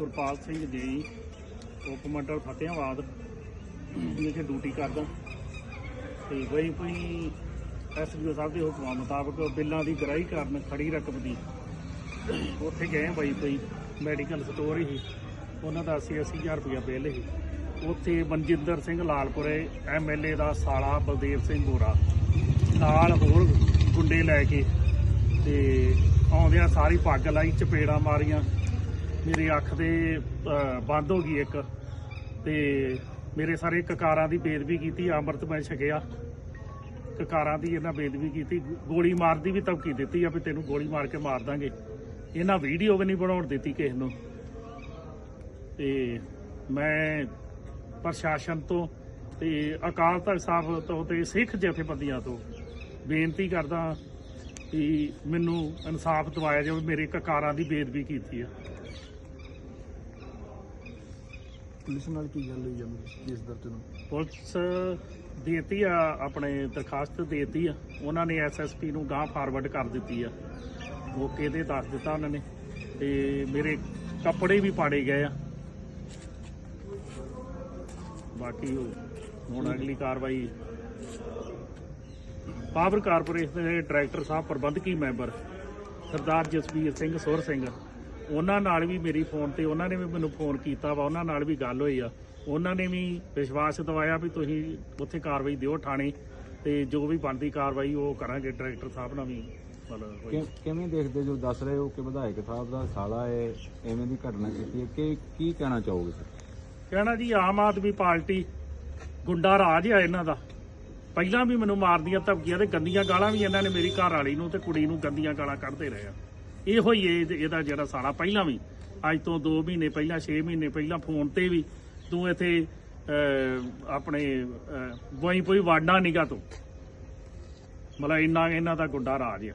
ਗੁਰਪਾਲ ਸਿੰਘ ਜੀ ਉਪ ਮੰਡਲ ਫਤਿਆਬਾਦ ਜਿੱਥੇ ਡਿਊਟੀ ਕਰਦਾ। ਤੇ ਬਈ ਕੋਈ ਐਸਪੀਓ ਸਾਹਿਬ ਦੇ ਹੁਕਮਾਂ ਮੁਤਾਬਕ ਬਿੱਲਾਂ ਦੀ ਗ੍ਰਾਹੀ ਕਰਨ ਖੜੀ ਰਕਮ ਦੀ, ਉੱਥੇ ਗਏ ਬਈ ਕੋਈ ਮੈਡੀਕਲ ਸਟੋਰ ਹੀ। ਉਹਨਾਂ ਦਾ 80 ਹਜ਼ਾਰ ਰੁਪਇਆ ਬਿੱਲ ਸੀ ਉੱਥੇ ਮਨਜਿੰਦਰ ਸਿੰਘ ਲਾਲਪੁਰੇ ਐਮਐਲਏ ਦਾ ਸਾਲਾ ਬਲਦੇਵ ਸਿੰਘ ਗੋਰਾ ਨਾਲ ਹੋਰ ਗੁੰਡੇ ਲੈ ਕੇ ਤੇ ਆਉਂਦਿਆਂ ਸਾਰੀ ਪੱਗ ਲਾਈ, ਚਪੇੜਾਂ ਮਾਰੀਆਂ। ਮੇਰੀ ਅੱਖ ਦੇ ਬੰਦ ਹੋ ਗਈ ਇੱਕ। ਤੇ ਮੇਰੇ ਸਾਰੇ ਕਕਾਰਾਂ ਦੀ ਬੇਦਬੀ ਕੀਤੀ, ਅੰਮ੍ਰਿਤ ਮੈਂ ਛਕਿਆ। ਕਕਾਰਾਂ ਦੀ ਇਹਨਾਂ ਬੇਦਬੀ ਕੀਤੀ, ਗੋਲੀ ਮਾਰਨ ਦੀ ਵੀ ਧਮਕੀ ਦਿੱਤੀ ਆ ਵੀ ਤੈਨੂੰ ਗੋਲੀ ਮਾਰ ਕੇ ਮਾਰ ਦਾਂਗੇ। ਇਹਨਾਂ ਵੀਡੀਓ ਵੀ ਨਹੀਂ ਬਣਾਉਣ ਦਿੱਤੀ ਕਿਸੇ ਨੂੰ। ਤੇ ਮੈਂ ਪ੍ਰਸ਼ਾਸਨ ਤੋਂ ਤੇ ਅਕਾਲ ਤਖਤ ਸਾਹਿਬ ਤੋਂ ਤੇ ਸਿੱਖ ਜਥੇਬੰਦੀਆਂ ਤੋਂ ਬੇਨਤੀ ਕਰਦਾ ਕਿ ਮੈਨੂੰ ਇਨਸਾਫ ਦਿਵਾਇਆ ਜਾਵੇ, ਮੇਰੇ ਕਕਾਰਾਂ ਦੀ ਬੇਦਬੀ ਕੀਤੀ ਆ। ਪੁਲਿਸ ਨਾਲ ਕੀ ਗੱਲ ਹੋਈ ਜਾਂਦੀ ਕੇਸ ਦਰਜ ਨੂੰ? ਪੁਲਿਸ ਦੇਤੀ ਆ, ਆਪਣੇ ਦਰਖਾਸਤ ਦੇਤੀ ਆ। ਉਹਨਾਂ ਨੇ ਐਸਐਸਪੀ ਨੂੰ ਗਾਂ ਫਾਰਵਰਡ ਕਰ ਦਿੱਤੀ ਆ। ਮੌਕੇ ਤੇ ਦੱਸ ਦਿੱਤਾ ਉਹਨਾਂ ਨੇ। ਤੇ ਮੇਰੇ ਕੱਪੜੇ ਵੀ ਪਾੜੇ ਗਏ ਆ। ਬਾਕੀ ਹੁਣ ਅਗਲੀ ਕਾਰਵਾਈ ਪਾਵਰ ਕਾਰਪੋਰੇਸ਼ਨ ਦੇ ਡਾਇਰੈਕਟਰ ਸਾਹਿਬ ਪ੍ਰਬੰਧਕੀ ਮੈਂਬਰ ਸਰਦਾਰ ਜਸਵੀਰ ਸਿੰਘ ਸੁਰ ਸਿੰਘ। ਉਹਨਾਂ ਨਾਲ ਵੀ ਮੇਰੀ ਫੋਨ ਤੇ ਉਹਨਾਂ ਨੇ ਵੀ ਮੈਨੂੰ ਫੋਨ ਕੀਤਾ ਵਾ ਉਹਨਾਂ ਨਾਲ ਵੀ ਗੱਲ ਹੋਈ ਆ। ਉਹਨਾਂ ਨੇ ਵੀ ਵਿਸ਼ਵਾਸ ਦਿਵਾਇਆ ਵੀ ਤੁਸੀਂ ਉੱਥੇ ਕਾਰਵਾਈ ਦਿਓ ਥਾਣੇ ਤੇ ਜੋ ਵੀ ਬਣਦੀ ਕਾਰਵਾਈ ਉਹ ਕਰਾਂਗੇ ਡਾਇਰੈਕਟਰ ਸਾਹਿਬ ਨਾਲ ਵੀ ਮਤਲਬ ਹੋਈ। ਕਿ- ਕਿਵੇਂ ਦੇਖਦੇ ਜੋ ਦੱਸ ਰਹੇ ਹੋ ਕਿ ਵਿਧਾਇਕ ਸਾਹਿਬ ਦਾ ਸਾਲਾ ਹੈ ਐਵੇਂ ਦੀ ਘਟਨਾ ਕੀਤੀ ਹੈ ਕਿ ਕੀ ਕਹਿਣਾ ਚਾਹੋਗੇ ਸਰ? ਕਹਿਣਾ ਜੀ ਆਮ ਆਦਮੀ ਪਾਰਟੀ ਗੁੰਡਾ ਰਾਜ ਆ ਇਹਨਾਂ ਦਾ। ਪਹਿਲਾਂ ਵੀ ਮੈਨੂੰ ਮਾਰਦੀਆਂ ਧਮਕੀਆਂ ਤੇ ਗੰਦੀਆਂ ਗਾਲਾਂ ਵੀ ਇਹਨਾਂ ਨੇ ਮੇਰੀ ਘਰ ਵਾਲੀ ਨੂੰ ਤੇ ਕੁੜੀ ਨੂੰ ਗੰਦੀਆਂ ਗਾਲਾਂ ਕੱਢਦੇ ਰਹੇ ਆ। ਇਹੋ ਹੀ ਇਹ- ਇਹਦਾ ਜਿਹੜਾ ਸਾਰਾ ਪਹਿਲਾਂ ਵੀ ਅੱਜ ਤੋਂ 2 ਮਹੀਨੇ ਪਹਿਲਾਂ 6 ਮਹੀਨੇ ਪਹਿਲਾਂ ਫੋਨ ਤੇ ਵੀ ਤੂੰ ਇੱਥੇ ਅਹ, ਆਪਣੇ ਵਈ ਕੋਈ ਵਾੜਨਾ ਨਿਗਾ ਤੂੰ। ਮਤਲਬ ਇੰਨਾ ਇਹਨਾਂ ਦਾ ਗੁੱਡਾ ਰਾਜ ਆ।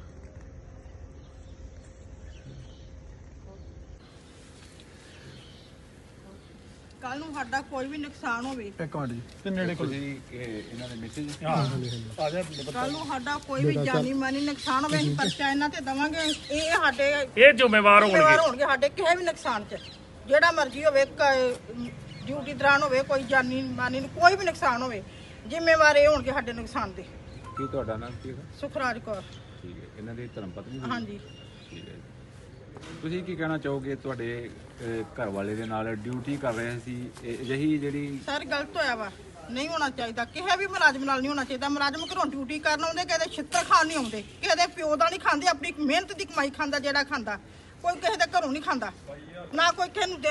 ਕੱਲ ਨੂੰ ਸਾਡਾ ਕੋਈ ਵੀ ਨੁਕਸਾਨ ਹੋਵੇ। ਇੱਕ ਮਿੰਟ ਜੀ ਤੇ ਨੇੜੇ ਕੋਲ ਤੁਸੀਂ ਇਹਨਾਂ ਦੇ ਮੈਸੇਜ ਆ ਜਾ ਕੱਲ ਨੂੰ ਸਾਡਾ ਕੋਈ ਵੀ ਜਾਨੀ ਮਾਨੀ ਨੁਕਸਾਨ ਹੋਵੇ ਅਸੀਂ ਪਰਚਾ ਇਹਨਾਂ ਤੇ ਦਵਾਂਗੇ ਇਹ ਸਾਡੇ ਇਹ ਜ਼ਿੰਮੇਵਾਰ ਹੋਣਗੇ। ਜ਼ਿੰਮੇਵਾਰ ਹੋਣਗੇ ਸਾਡੇ ਕਿਸੇ ਵੀ ਨੁਕਸਾਨ 'ਚ। ਜਿਹੜਾ ਮਰਜ਼ੀ ਹੋਵੇ ਕ- ਡਿਊਟੀ ਦੌਰਾਨ ਹੋਵੇ ਕੋਈ ਜਾਨੀ ਮਾਨੀ ਨੂੰ ਕੋਈ ਵੀ ਨੁਕਸਾਨ ਹੋਵੇ ਜ਼ਿੰਮੇਵਾਰ ਇਹ ਹੋਣਗੇ ਸਾਡੇ ਨੁਕਸਾਨ ਦੇ। ਕੀ ਤੁਹਾਡਾ ਨਾਮ ਕੀ ਹੈ? ਸੁਖਰਾਜ ਕੌਰ। ਠੀਕ ਹੈ ਇਹਨਾਂ ਦੀ ਧਰਮ ਪਤਨੀ? ਹਾਂਜੀ। ਠੀਕ ਹੈ ਜੀ। ਤੁਸੀਂ ਕੀ ਕਹਿਣਾ ਚਾਹੋਗੇ ਤੁਹਾਡੇ ਅਹ, ਘਰ ਵਾਲੇ ਦੇ ਨਾਲ ਡਿਊਟੀ ਕਰ ਰਹੇ ਸੀ? ਇਹ ਅਜਿਹੀ ਜਿਹੜੀ ਸਰ ਗਲਤ ਹੋਇਆ ਵਾ। ਨਹੀਂ ਹੋਣਾ ਚਾਹੀਦਾ। ਕਿਸੇ ਵੀ ਮੁਲਾਜ਼ਮ ਨਾਲ ਨਹੀਂ ਹੋਣਾ ਚਾਹੀਦਾ। ਮੁਲਾਜ਼ਮ ਘਰੋਂ ਡਿਊਟੀ ਕਰਨ ਆਉਂਦੇ ਕਿਸੇ ਦੇ ਛਿੱਤਰ ਖਾਣ ਨਹੀਂ ਆਉਂਦੇ। ਕਿਸੇ ਦੇ ਪਿਓ ਦਾ ਨਹੀਂ ਖਾਂਦੇ ਆਪਣੀ ਮਿਹਨਤ ਦੀ ਕਮਾਈ ਖਾਂਦਾ ਜਿਹੜਾ ਖਾਂਦਾ। ਕੋਈ ਕਿਸੇ ਦੇ ਘਰੋਂ ਨਹੀਂ ਖਾਂਦਾ। ਨਾ ਕੋਈ ਕਿਸੇ ਨੂੰ ਦੇ